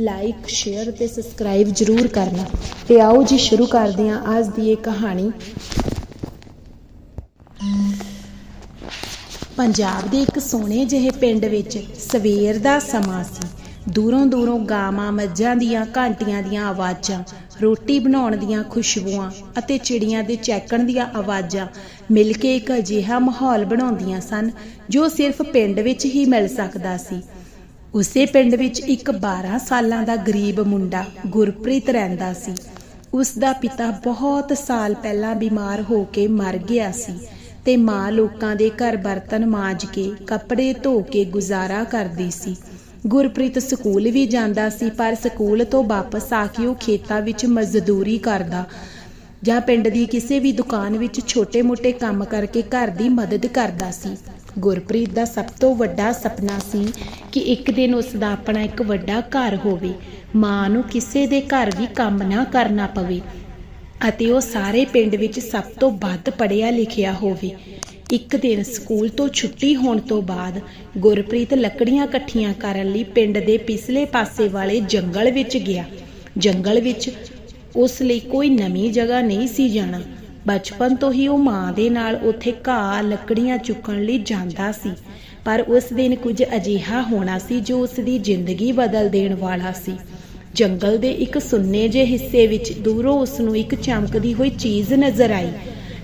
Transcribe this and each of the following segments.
Like share ਤੇ subscribe ਜ਼ਰੂਰ ਕਰਨਾ ਤੇ ਆਓ ਜੀ ਸ਼ੁਰੂ ਕਰਦੇ ਹਾਂ ਅੱਜ ਦੀ ਇਹ ਕਹਾਣੀ। ਪੰਜਾਬ ਦੇ ਇੱਕ ਸੋਹਣੇ ਜਿਹੇ ਪਿੰਡ ਵਿੱਚ ਸਵੇਰ ਦਾ ਸਮਾਂ ਸੀ। ਦੂਰੋਂ ਦੂਰੋਂ ਗਾਵਾਂ, ਮੱਝਾਂ ਦੀਆਂ, ਘੰਟੀਆਂ ਦੀਆਂ ਆਵਾਜ਼ਾਂ, ਰੋਟੀ ਬਣਾਉਣ ਦੀਆਂ ਖੁਸ਼ਬੂਆਂ ਅਤੇ ਚਿੜੀਆਂ ਦੇ ਚਹਿਕਣ ਦੀਆਂ ਆਵਾਜ਼ਾਂ ਮਿਲ ਕੇ ਇੱਕ ਅਜਿਹਾ ਮਾਹੌਲ ਬਣਾਉਂਦੀਆਂ ਸਨ ਜੋ ਸਿਰਫ ਪਿੰਡ ਵਿੱਚ ਹੀ ਮਿਲ ਸਕਦਾ ਸੀ। ਉਸੇ ਪਿੰਡ ਵਿੱਚ ਇੱਕ 12 ਸਾਲਾਂ ਦਾ ਗਰੀਬ ਮੁੰਡਾ ਗੁਰਪ੍ਰੀਤ ਰਹਿੰਦਾ ਸੀ। ਉਸ ਦਾ ਪਿਤਾ ਬਹੁਤ ਸਾਲ ਪਹਿਲਾਂ ਬਿਮਾਰ ਹੋ ਕੇ ਮਰ ਗਿਆ ਸੀ ਤੇ ਮਾਂ ਲੋਕਾਂ ਦੇ ਘਰ ਬਰਤਨ ਮਾਂਜ ਕੇ ਕੱਪੜੇ ਧੋ ਕੇ ਗੁਜ਼ਾਰਾ ਕਰਦੀ ਸੀ। ਗੁਰਪ੍ਰੀਤ ਸਕੂਲ ਵੀ ਜਾਂਦਾ ਸੀ, ਪਰ ਸਕੂਲ ਤੋਂ ਵਾਪਸ ਆ ਕੇ ਉਹ ਖੇਤਾਂ ਵਿੱਚ ਮਜ਼ਦੂਰੀ ਕਰਦਾ ਜਾਂ ਪਿੰਡ ਦੀ ਕਿਸੇ ਵੀ ਦੁਕਾਨ ਵਿੱਚ ਛੋਟੇ-ਮੋਟੇ ਕੰਮ ਕਰਕੇ ਘਰ ਦੀ ਮਦਦ ਕਰਦਾ ਸੀ। ਗੁਰਪ੍ਰੀਤ ਦਾ ਸਭ ਤੋਂ ਵੱਡਾ ਸੁਪਨਾ ਸੀ ਕਿ ਇੱਕ ਦਿਨ ਉਸ ਦਾ ਆਪਣਾ ਇੱਕ ਵੱਡਾ ਘਰ ਹੋਵੇ। ਮਾਂ ਨੂੰ ਕਿਸੇ ਦੇ ਘਰ ਵੀ ਕੰਮ ਨਾ ਕਰਨਾ ਪਵੇ ਅਤੇ ਉਹ ਸਾਰੇ ਪਿੰਡ ਵਿੱਚ ਸਭ ਤੋਂ ਵੱਧ ਪੜ੍ਹਿਆ ਲਿਖਿਆ ਹੋਵੇ। ਇੱਕ ਦਿਨ ਸਕੂਲ ਤੋਂ ਛੁੱਟੀ ਹੋਣ ਤੋਂ ਬਾਅਦ ਗੁਰਪ੍ਰੀਤ ਲੱਕੜੀਆਂ ਇਕੱਠੀਆਂ ਕਰਨ ਲਈ ਪਿੰਡ ਦੇ ਪਿਛਲੇ ਪਾਸੇ ਵਾਲੇ ਜੰਗਲ ਵਿੱਚ ਗਿਆ। ਜੰਗਲ ਵਿੱਚ ਉਸ ਲਈ ਕੋਈ ਨਵੀਂ ਜਗ੍ਹਾ ਨਹੀਂ ਸੀ ਜਾਣਾ। ਬਚਪਨ ਤੋਂ ਹੀ ਉਹ ਮਾਂ ਦੇ ਨਾਲ ਉੱਥੇ ਘਾਹ ਲੱਕੜੀਆਂ ਚੁੱਕਣ ਲਈ ਜਾਂਦਾ ਸੀ। ਪਰ ਉਸ ਦਿਨ ਕੁਝ ਅਜਿਹਾ ਹੋਣਾ ਸੀ ਜੋ ਉਸ ਦੀ ਜ਼ਿੰਦਗੀ ਬਦਲ ਦੇਣ ਵਾਲਾ ਸੀ। ਜੰਗਲ ਦੇ ਇੱਕ ਸੁੰਨੇ ਜਿਹੇ ਹਿੱਸੇ ਵਿੱਚ ਦੂਰੋਂ ਉਸ ਨੂੰ ਇੱਕ ਚਮਕਦੀ ਹੋਈ ਚੀਜ਼ ਨਜ਼ਰ ਆਈ।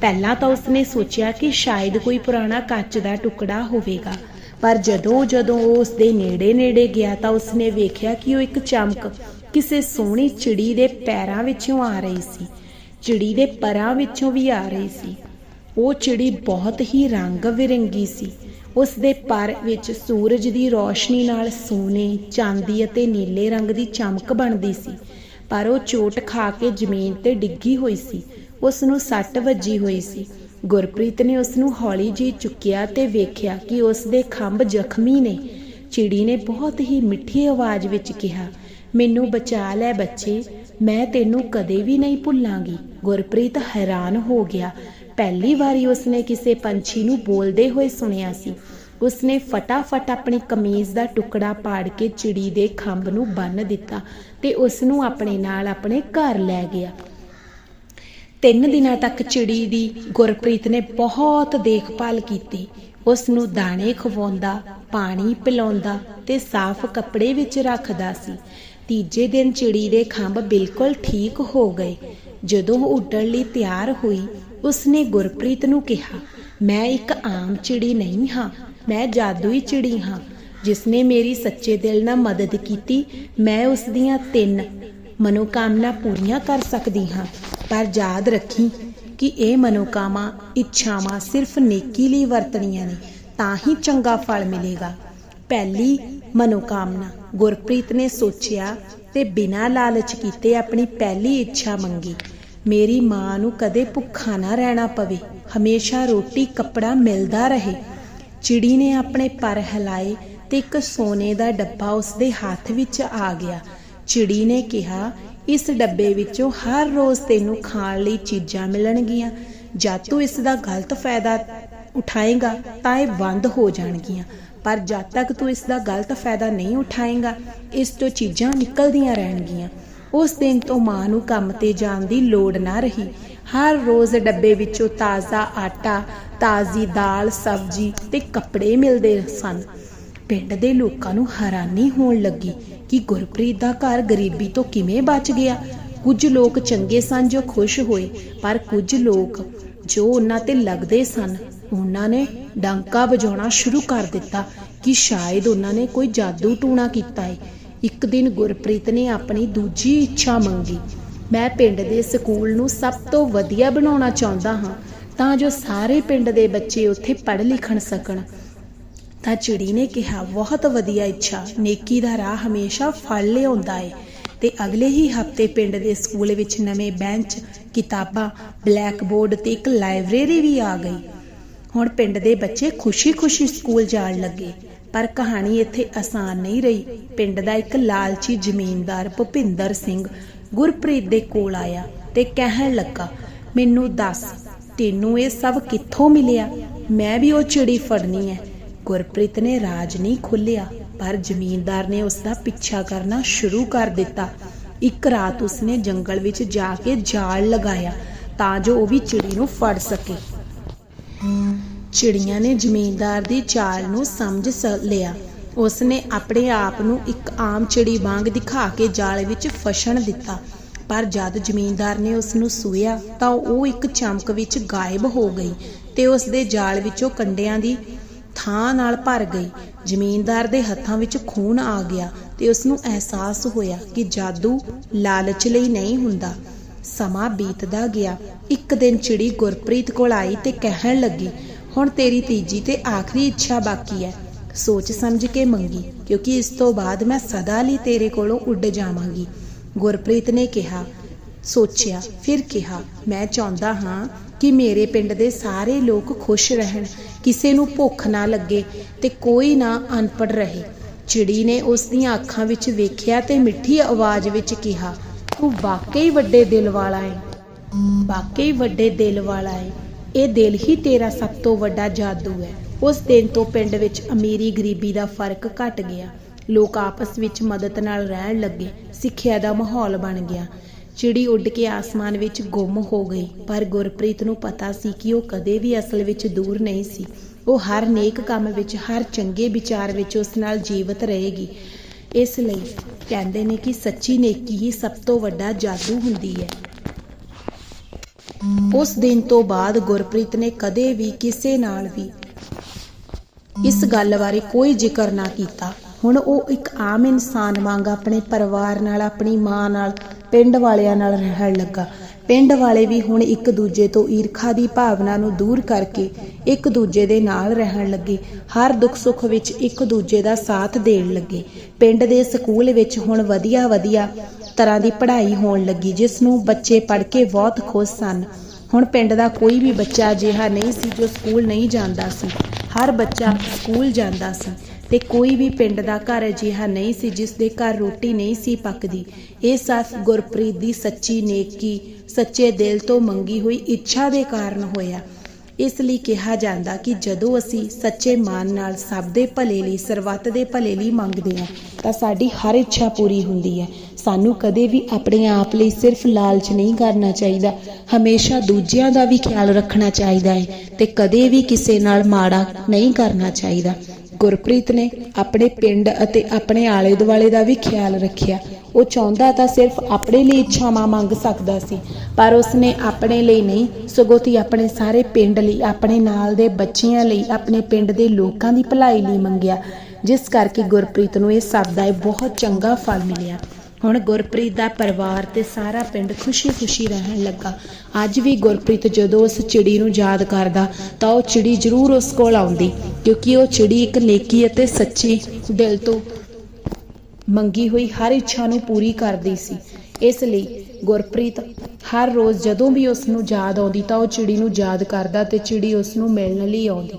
ਪਹਿਲਾਂ ਤਾਂ ਉਸਨੇ ਸੋਚਿਆ ਕਿ ਸ਼ਾਇਦ ਕੋਈ ਪੁਰਾਣਾ ਕੱਚ ਦਾ ਟੁਕੜਾ ਹੋਵੇਗਾ। ਪਰ ਜਦੋਂ ਜਦੋਂ ਉਹ ਉਸ ਦੇ ਨੇੜੇ ਨੇੜੇ ਗਿਆ ਤਾਂ ਉਸਨੇ ਵੇਖਿਆ ਕਿ ਉਹ ਇੱਕ ਚਮਕ ਕਿਸੇ ਸੋਹਣੀ ਚਿੜੀ ਦੇ ਪੈਰਾਂ ਵਿੱਚੋਂ ਆ ਰਹੀ ਸੀ। ਚਿੜੀ ਦੇ ਪਰਾਂ ਵਿੱਚੋਂ ਵੀ ਆ ਰਹੀ ਸੀ। ਉਹ ਚਿੜੀ ਬਹੁਤ ਹੀ ਰੰਗ ਬਿਰੰਗੀ ਸੀ। ਉਸ ਦੇ ਪਰ ਵਿੱਚ ਸੂਰਜ ਦੀ ਰੋਸ਼ਨੀ ਨਾਲ ਸੋਨੇ ਚਾਂਦੀ ਅਤੇ ਨੀਲੇ ਰੰਗ ਦੀ ਚਮਕ ਬਣਦੀ ਸੀ। ਪਰ ਉਹ ਚੋਟ ਖਾ ਕੇ ਜ਼ਮੀਨ ਤੇ ਡਿੱਗੀ ਹੋਈ ਸੀ। ਉਸ ਨੂੰ ਸੱਟ ਵੱਜੀ ਹੋਈ ਸੀ। ਗੁਰਪ੍ਰੀਤ ਨੇ ਉਸ ਨੂੰ ਹੌਲੀ ਜੀ ਚੁੱਕਿਆ ਤੇ ਵੇਖਿਆ ਕਿ ਉਸ ਦੇ ਖੰਭ ਜ਼ਖਮੀ ਨੇ। ਚਿੜੀ ਨੇ ਬਹੁਤ ਹੀ ਮਿੱਠੀ ਆਵਾਜ਼ ਵਿੱਚ ਕਿਹਾ, ਮੈਨੂੰ ਬਚਾ ਲੈ ਬੱਚੇ, ਮੈਂ ਤੈਨੂੰ ਕਦੇ ਵੀ ਨਹੀਂ ਭੁੱਲਾਂਗੀ। ਗੁਰਪ੍ਰੀਤ ਹੈਰਾਨ ਹੋ ਗਿਆ। ਪਹਿਲੀ ਵਾਰੀ ਉਸਨੇ ਕਿਸੇ ਪੰਛੀ ਨੂੰ ਬੋਲਦੇ ਹੋਏ ਸੁਣਿਆ ਸੀ। ਉਸਨੇ ਫਟਾਫਟ ਆਪਣੀ ਕਮੀਜ਼ ਦਾ ਟੁਕੜਾ ਪਾੜ ਕੇ ਚਿੜੀ ਦੇ ਖੰਭ ਨੂੰ ਬੰਨ ਦਿੱਤਾ ਤੇ ਉਸ ਨੂੰ ਆਪਣੇ ਨਾਲ ਆਪਣੇ ਘਰ ਲੈ ਗਿਆ। ਤਿੰਨ ਦਿਨਾਂ ਤੱਕ ਚਿੜੀ ਦੀ ਗੁਰਪ੍ਰੀਤ ਨੇ ਬਹੁਤ ਦੇਖਭਾਲ ਕੀਤੀ। ਉਸ ਨੂੰ ਦਾਣੇ ਖਵਾਉਂਦਾ, ਪਾਣੀ ਪਿਲਾਉਂਦਾ ਤੇ ਸਾਫ਼ ਕੱਪੜੇ ਵਿੱਚ ਰੱਖਦਾ ਸੀ। ਤੀਜੇ ਦਿਨ ਚਿੜੀ ਦੇ ਖੰਭ ਬਿਲਕੁਲ ਠੀਕ ਹੋ ਗਏ। ਜਦੋਂ ਉਹ ਉੱਡਣ ਲਈ ਤਿਆਰ ਹੋਈ, ਉਸਨੇ ਗੁਰਪ੍ਰੀਤ ਨੂੰ ਕਿਹਾ, ਮੈਂ ਇੱਕ ਆਮ ਚਿੜੀ ਨਹੀਂ ਹਾਂ, ਮੈਂ ਜਾਦੂਈ ਚਿੜੀ ਹਾਂ। ਜਿਸਨੇ ਮੇਰੀ ਸੱਚੇ ਦਿਲ ਨਾਲ ਮਦਦ ਕੀਤੀ, ਮੈਂ ਉਸ ਦੀਆਂ ਤਿੰਨ ਮਨੋਕਾਮਨਾ ਪੂਰੀਆਂ ਕਰ ਸਕਦੀ ਹਾਂ। ਪਰ ਯਾਦ ਰੱਖੀ ਕਿ ਇਹ ਮਨੋਕਾਮਾ ਇੱਛਾਵਾਂ ਸਿਰਫ ਨੇਕੀ ਲਈ ਵਰਤਣੀਆਂ ਨੇ, ਤਾਂ ਹੀ ਚੰਗਾ ਫਲ ਮਿਲੇਗਾ। ਪਹਿਲੀ ਮਨੋਕਾਮਨਾ ਗੁਰਪ੍ਰੀਤ ਨੇ ਸੋਚਿਆ ਤੇ ਬਿਨਾਂ ਲਾਲਚ ਕੀਤੇ ਆਪਣੀ ਪਹਿਲੀ ਇੱਛਾ ਮੰਗੀ। ਮੇਰੀ ਮਾਂ ਨੂੰ ਕਦੇ ਭੁੱਖਾ ਨਾ ਰਹਿਣਾ ਪਵੇ। ਹਮੇਸ਼ਾ ਰੋਟੀ, ਕੱਪੜਾ ਮਿਲਦਾ ਰਹੇ। ਚਿੜੀ ਨੇ ਆਪਣੇ ਪਰ ਹਿਲਾਏ ਤੇ ਇੱਕ ਸੋਨੇ ਦਾ ਡੱਬਾ ਉਸਦੇ ਹੱਥ ਵਿੱਚ ਆ ਗਿਆ। ਚਿੜੀ ਨੇ ਕਿਹਾ, ਇਸ ਡੱਬੇ ਵਿੱਚੋਂ ਹਰ ਰੋਜ਼ ਤੈਨੂੰ ਖਾਣ ਲਈ ਚੀਜ਼ਾਂ ਮਿਲਣਗੀਆਂ। ਜਦ ਤੂੰ ਇਸ ਦਾ ਗਲਤ ਫਾਇਦਾ ਉਠਾਏਗਾ ਤਾਂ ਇਹ ਬੰਦ ਹੋ ਜਾਣਗੀਆਂ। ਪਰ ਜਦ ਤੱਕ ਤੂੰ ਇਸ ਦਾ ਗਲਤ ਫਾਇਦਾ ਨਹੀਂ ਉਠਾਏਗਾ, ਇਸ ਤੋਂ ਚੀਜ਼ਾਂ ਨਿਕਲਦੀਆਂ ਰਹਿਣਗੀਆਂ। ਉਸ ਦਿਨ ਤੋਂ ਮਾਂ ਨੂੰ ਕੰਮ ਤੇ ਜਾਣ ਦੀ ਲੋੜ ਨਾ ਰਹੀ। ਹਰ ਰੋਜ਼ ਡੱਬੇ ਵਿੱਚੋਂ ਤਾਜ਼ਾ ਆਟਾ, ਤਾਜ਼ੀ ਦਾਲ, ਸਬਜ਼ੀ ਤੇ ਕੱਪੜੇ ਮਿਲਦੇ ਸਨ। ਪਿੰਡ ਦੇ ਲੋਕਾਂ ਨੂੰ ਹੈਰਾਨੀ ਹੋਣ ਲੱਗੀ ਕਿ ਗੁਰਪ੍ਰੀਤ ਦਾ ਘਰ ਗਰੀਬੀ ਤੋਂ ਕਿਵੇਂ ਬਚ ਗਿਆ। ਕੁਝ ਲੋਕ ਚੰਗੇ ਸਨ ਜੋ ਖੁਸ਼ ਹੋਏ, ਪਰ ਕੁਝ ਲੋਕ ਜੋ ਉਹਨਾਂ ਤੇ ਲੱਗਦੇ ਸਨ, ਉਹਨਾਂ ਨੇ ਡਾਂਕਾ ਵਜਾਉਣਾ ਸ਼ੁਰੂ ਕਰ ਦਿੱਤਾ ਕਿ ਸ਼ਾਇਦ ਉਹਨਾਂ ਨੇ ਕੋਈ ਜਾਦੂ ਟੂਣਾ ਕੀਤਾ ਹੈ ਇੱਕ ਦਿਨ ਗੁਰਪ੍ਰੀਤ ਨੇ ਆਪਣੀ ਦੂਜੀ ਇੱਛਾ ਮੰਗੀ। ਮੈਂ ਪਿੰਡ ਦੇ ਸਕੂਲ ਨੂੰ ਸਭ ਤੋਂ ਵਧੀਆ ਬਣਾਉਣਾ ਚਾਹੁੰਦਾ ਹਾਂ, ਤਾਂ ਜੋ ਸਾਰੇ ਪਿੰਡ ਦੇ ਬੱਚੇ ਉੱਥੇ ਪੜ੍ਹ ਲਿਖਣ ਸਕਣ। ਤਾਂ ਚਿੜੀ ਨੇ ਕਿਹਾ, ਬਹੁਤ ਵਧੀਆ ਇੱਛਾ। ਨੇਕੀ ਦਾ ਰਾਹ ਹਮੇਸ਼ਾ ਫਲ ਲਿਆਉਂਦਾ ਏ ਤੇ ਅਗਲੇ ਹੀ ਹਫ਼ਤੇ ਪਿੰਡ ਦੇ ਸਕੂਲ ਵਿੱਚ ਨਵੇਂ ਬੈਂਚ, ਕਿਤਾਬਾਂ ਬਲੈਕ ਬੋਰਡ ਤੇ ਇੱਕ ਲਾਇਬ੍ਰੇਰੀ ਵੀ ਆ ਗਈ। ਹੁਣ ਪਿੰਡ ਦੇ ਬੱਚੇ ਖੁਸ਼ੀ-ਖੁਸ਼ੀ ਸਕੂਲ ਜਾਣ ਲੱਗੇ। ਪਰ ਕਹਾਣੀ ਇੱਥੇ ਆਸਾਨ ਨਹੀਂ ਰਹੀ। ਪਿੰਡ ਦਾ ਇੱਕ ਲਾਲਚੀ ਜ਼ਮੀਨਦਾਰ ਭੁਪਿੰਦਰ ਸਿੰਘ ਗੁਰਪ੍ਰੀਤ ਦੇ ਕੋਲ ਆਇਆ ਤੇ ਕਹਿਣ ਲੱਗਾ, ਮੈਨੂੰ ਦੱਸ, ਤੈਨੂੰ ਇਹ ਸਭ ਕਿੱਥੋਂ ਮਿਲਿਆ? ਮੈਂ ਵੀ ਉਹ ਚਿੜੀ ਫੜਨੀ ਹੈ ਗੁਰਪ੍ਰੀਤ ਨੇ ਰਾਜ ਨਹੀਂ ਖੋਲਿਆ ਪਰ ਜ਼ਮੀਨਦਾਰ ਨੇ ਉਸ ਦਾ ਪਿੱਛਾ ਕਰਨਾ ਸ਼ੁਰੂ ਕਰ ਦਿੱਤਾ। ਇੱਕ ਰਾਤ ਉਸਨੇ ਜੰਗਲ ਵਿੱਚ ਜਾ ਕੇ ਜਾਲ ਲਗਾਇਆ ਤਾਂ ਜੋ ਉਹ ਵੀ ਚਿੜੀ ਨੂੰ ਫੜ ਸਕੇ। ਚਿੜੀਆਂ ਨੇ ਜ਼ਮੀਨਦਾਰ ਦੀ ਚਾਲ ਨੂੰ ਸਮਝ ਸ- ਲਿਆ। ਉਸਨੇ ਆਪਣੇ ਆਪ ਨੂੰ ਇੱਕ ਆਮ ਚਿੜੀ ਵਾਂਗ ਦਿਖਾ ਕੇ ਜਾਲ ਵਿੱਚ ਫਸਣ ਦਿੱਤਾ। ਪਰ ਜਦ ਜ਼ਮੀਨਦਾਰ ਨੇ ਉਸ ਨੂੰ ਸੂਇਆ ਤਾਂ ਉਹ ਇੱਕ ਚਮਕ ਵਿੱਚ ਗਾਇਬ ਹੋ ਗਈ ਤੇ ਉਸ ਦੇ ਜਾਲ ਵਿੱਚੋਂ ਕੰਡਿਆਂ ਦੀ ਥਾਂ ਨਾਲ ਭਰ ਗਈ। ਜ਼ਮੀਨਦਾਰ ਦੇ ਹੱਥਾਂ ਵਿੱਚ ਖੂਨ ਆ ਗਿਆ ਤੇ ਉਸ ਨੂੰ ਅਹਿਸਾਸ ਹੋਇਆ ਕਿ ਜਾਦੂ ਲਾਲਚ ਲਈ ਨਹੀਂ ਹੁੰਦਾ। ਸਮਾਂ ਬੀਤਦਾ ਗਿਆ। ਇੱਕ ਦਿਨ ਚਿੜੀ ਗੁਰਪ੍ਰੀਤ ਕੋਲ ਆਈ ਤੇ ਕਹਿਣ ਲੱਗੀ ਹੁਣ ਤੇਰੀ ਤੀਜੀ ਤੇ ਆਖਰੀ ਇੱਛਾ ਬਾਕੀ ਹੈ। ਸੋਚ ਸਮਝ ਕੇ ਮੰਗੀ, ਕਿਉਂਕਿ ਇਸ ਤੋਂ ਬਾਅਦ ਮੈਂ ਸਦਾ ਲਈ ਤੇਰੇ ਕੋਲੋਂ ਉੱਡ ਜਾਵਾਂਗੀ। ਗੁਰਪ੍ਰੀਤ ਨੇ ਕਿਹਾ, ਸੋਚਿਆ, ਫਿਰ ਕਿਹਾ, ਮੈਂ ਚਾਹੁੰਦਾ ਹਾਂ ਕਿ ਮੇਰੇ ਪਿੰਡ ਦੇ ਸਾਰੇ ਲੋਕ ਖੁਸ਼ ਰਹਿਣ, ਕਿਸੇ ਨੂੰ ਭੁੱਖ ਨਾ ਲੱਗੇ ਤੇ ਕੋਈ ਨਾ ਅਨਪੜ ਰਹੇ। ਚਿੜੀ ਨੇ ਉਸ ਦੀਆਂ ਅੱਖਾਂ ਵਿੱਚ ਵੇਖਿਆ ਤੇ ਮਿੱਠੀ ਆਵਾਜ਼ ਵਿੱਚ ਕਿਹਾ, ਤੂੰ ਵਾਕਈ ਵੱਡੇ ਦਿਲ ਵਾਲਾ ਹੈ ਵਾਕਈ ਵੱਡੇ ਦਿਲ ਵਾਲਾ ਹੈ ਇਹ ਦਿਲ ਹੀ ਤੇਰਾ ਸਭ ਤੋਂ ਵੱਡਾ ਜਾਦੂ ਹੈ। ਉਸ ਦਿਨ ਤੋਂ ਪਿੰਡ ਵਿੱਚ ਅਮੀਰੀ ਗਰੀਬੀ ਦਾ ਫ਼ਰਕ ਘਟ ਗਿਆ। ਲੋਕ ਆਪਸ ਵਿੱਚ ਮਦਦ ਨਾਲ ਰਹਿਣ ਲੱਗੇ, ਸਿੱਖਿਆ ਦਾ ਮਾਹੌਲ ਬਣ ਗਿਆ। ਚਿੜੀ ਉੱਡ ਕੇ ਆਸਮਾਨ ਵਿੱਚ ਗੁੰਮ ਹੋ ਗਈ, ਪਰ ਗੁਰਪ੍ਰੀਤ ਨੂੰ ਪਤਾ ਸੀ ਕਿ ਉਹ ਕਦੇ ਵੀ ਅਸਲ ਵਿੱਚ ਦੂਰ ਨਹੀਂ ਸੀ। ਉਹ ਹਰ ਨੇਕ ਕੰਮ ਵਿੱਚ, ਹਰ ਚੰਗੇ ਵਿਚਾਰ ਵਿੱਚ ਉਸ ਨਾਲ ਜੀਵਤ ਰਹੇਗੀ। ਇਸ ਲਈ ਕਹਿੰਦੇ ਨੇ ਕਿ ਸੱਚੀ ਨੇਕੀ ਹੀ ਸਭ ਤੋਂ ਵੱਡਾ ਜਾਦੂ ਹੁੰਦੀ ਹੈ। ਉਸ ਦਿਨ ਤੋਂ ਬਾਅਦ ਗੁਰਪ੍ਰੀਤ ਨੇ ਕਦੇ ਵੀ ਕਿਸੇ ਨਾਲ ਵੀ ਇਸ ਗੱਲ ਬਾਰੇ ਕੋਈ ਜ਼ਿਕਰ ਨਾ ਕੀਤਾ। ਹੁਣ ਉਹ ਇੱਕ ਆਮ ਇਨਸਾਨ ਵਾਂਗ ਆਪਣੇ ਪਰਿਵਾਰ ਨਾਲ, ਆਪਣੀ ਮਾਂ ਨਾਲ, ਪਿੰਡ ਵਾਲਿਆਂ ਨਾਲ ਰਹਿਣ ਲੱਗਾ। ਪਿੰਡ ਵਾਲੇ ਵੀ ਹੁਣ ਇੱਕ ਦੂਜੇ ਤੋਂ ਈਰਖਾ ਦੀ ਭਾਵਨਾ ਨੂੰ ਦੂਰ ਕਰਕੇ ਇੱਕ ਦੂਜੇ ਦੇ ਨਾਲ ਰਹਿਣ ਲੱਗੇ। ਹਰ ਦੁੱਖ ਸੁੱਖ ਵਿੱਚ ਇੱਕ ਦੂਜੇ ਦਾ ਸਾਥ ਦੇਣ ਲੱਗੇ। ਪਿੰਡ ਦੇ ਸਕੂਲ ਵਿੱਚ ਹੁਣ ਵਧੀਆ ਵਧੀਆ ਤਰ੍ਹਾਂ ਦੀ ਪੜ੍ਹਾਈ ਹੋਣ ਲੱਗੀ, ਜਿਸ ਨੂੰ ਬੱਚੇ ਪੜ੍ਹ ਕੇ ਬਹੁਤ ਖੁਸ਼ ਸਨ। ਹੁਣ ਪਿੰਡ ਦਾ ਕੋਈ ਵੀ ਬੱਚਾ ਅਜਿਹਾ ਨਹੀਂ ਸੀ ਜੋ ਸਕੂਲ ਨਹੀਂ ਜਾਂਦਾ ਸੀ। ਹਰ ਬੱਚਾ ਸਕੂਲ ਜਾਂਦਾ ਸੀ ਤੇ ਕੋਈ ਵੀ ਪਿੰਡ ਦਾ ਘਰ ਅਜਿਹਾ ਨਹੀਂ ਸੀ ਜਿਸ ਦੇ ਘਰ ਰੋਟੀ ਨਹੀਂ ਸੀ ਪੱਕਦੀ। ਇਹ ਸੱਸ ਗੁਰਪ੍ਰੀਤ ਦੀ ਸੱਚੀ ਨੇਕੀ, ਸੱਚੇ ਦਿਲ ਤੋਂ ਮੰਗੀ ਹੋਈ ਇੱਛਾ ਦੇ ਕਾਰਨ ਹੋਇਆ। ਇਸ ਲਈ ਕਿਹਾ ਜਾਂਦਾ ਕਿ ਜਦੋਂ ਅਸੀਂ ਸੱਚੇ ਮਾਨ ਨਾਲ ਸਭ ਦੇ ਭਲੇ ਲਈ ਸਰਬੱਤ ਦੇ ਭਲੇ ਲਈ ਮੰਗਦੇ ਹਾਂ, ਤਾਂ ਸਾਡੀ ਹਰ ਇੱਛਾ ਪੂਰੀ ਹੁੰਦੀ ਹੈ। ਸਾਨੂੰ ਕਦੇ ਵੀ ਆਪਣੇ ਆਪ ਲਈ ਸਿਰਫ ਲਾਲਚ ਨਹੀਂ ਕਰਨਾ ਚਾਹੀਦਾ। ਹਮੇਸ਼ਾ ਦੂਜਿਆਂ ਦਾ ਵੀ ਖਿਆਲ ਰੱਖਣਾ ਚਾਹੀਦਾ ਹੈ ਤੇ ਕਦੇ ਵੀ ਕਿਸੇ ਨਾਲ ਮਾੜਾ ਨਹੀਂ ਕਰਨਾ ਚਾਹੀਦਾ। ਗੁਰਪ੍ਰੀਤ ਨੇ ਆਪਣੇ ਪਿੰਡ ਅਤੇ ਆਪਣੇ ਆਲੇ ਦੁਆਲੇ ਦਾ ਵੀ ਖਿਆਲ ਰੱਖਿਆ। ਉਹ ਚਾਹੁੰਦਾ ਤਾਂ ਸਿਰਫ ਆਪਣੇ ਲਈ ਇੱਛਾਵਾਂ ਮੰਗ ਸਕਦਾ ਸੀ, ਪਰ ਉਸਨੇ ਆਪਣੇ ਲਈ ਨਹੀਂ, ਸਗੋਂ ਤੀ ਆਪਣੇ ਸਾਰੇ ਪਿੰਡ ਲਈ, ਆਪਣੇ ਨਾਲ ਦੇ ਬੱਚਿਆਂ ਲਈ, ਆਪਣੇ ਪਿੰਡ ਦੇ ਲੋਕਾਂ ਦੀ ਭਲਾਈ ਲਈ ਮੰਗਿਆ, ਜਿਸ ਕਰਕੇ ਗੁਰਪ੍ਰੀਤ ਨੂੰ ਇਹ ਸਭ ਦਾ ਇਹ ਬਹੁਤ ਚੰਗਾ ਫਲ ਮਿਲਿਆ। ਹੁਣ ਗੁਰਪ੍ਰੀਤ ਦਾ ਪਰਿਵਾਰ ਤੇ ਸਾਰਾ ਪਿੰਡ ਖੁਸ਼ੀ-ਖੁਸ਼ੀ ਰਹਿਣ ਲੱਗਾ। ਅੱਜ ਵੀ ਗੁਰਪ੍ਰੀਤ ਜਦੋਂ ਉਸ ਚਿੜੀ ਨੂੰ ਯਾਦ ਕਰਦਾ, ਤਾਂ ਉਹ ਚਿੜੀ ਜ਼ਰੂਰ ਉਸ ਕੋਲ ਆਉਂਦੀ, ਕਿਉਂਕਿ ਉਹ ਚਿੜੀ ਇੱਕ ਨੇਕੀ ਅਤੇ ਸੱਚੀ ਦਿਲ ਤੋਂ ਮੰਗੀ ਹੋਈ ਹਰ ਇੱਛਾ ਨੂੰ ਪੂਰੀ ਕਰਦੀ ਸੀ। ਇਸ ਲਈ ਗੁਰਪ੍ਰੀਤ ਹਰ ਰੋਜ਼ ਜਦੋਂ ਵੀ ਉਸ ਨੂੰ ਯਾਦ ਆਉਂਦੀ, ਤਾਂ ਉਹ ਚਿੜੀ ਨੂੰ ਯਾਦ ਕਰਦਾ ਤੇ ਚਿੜੀ ਉਸ ਨੂੰ ਮਿਲਣ ਲਈ ਆਉਂਦੀ।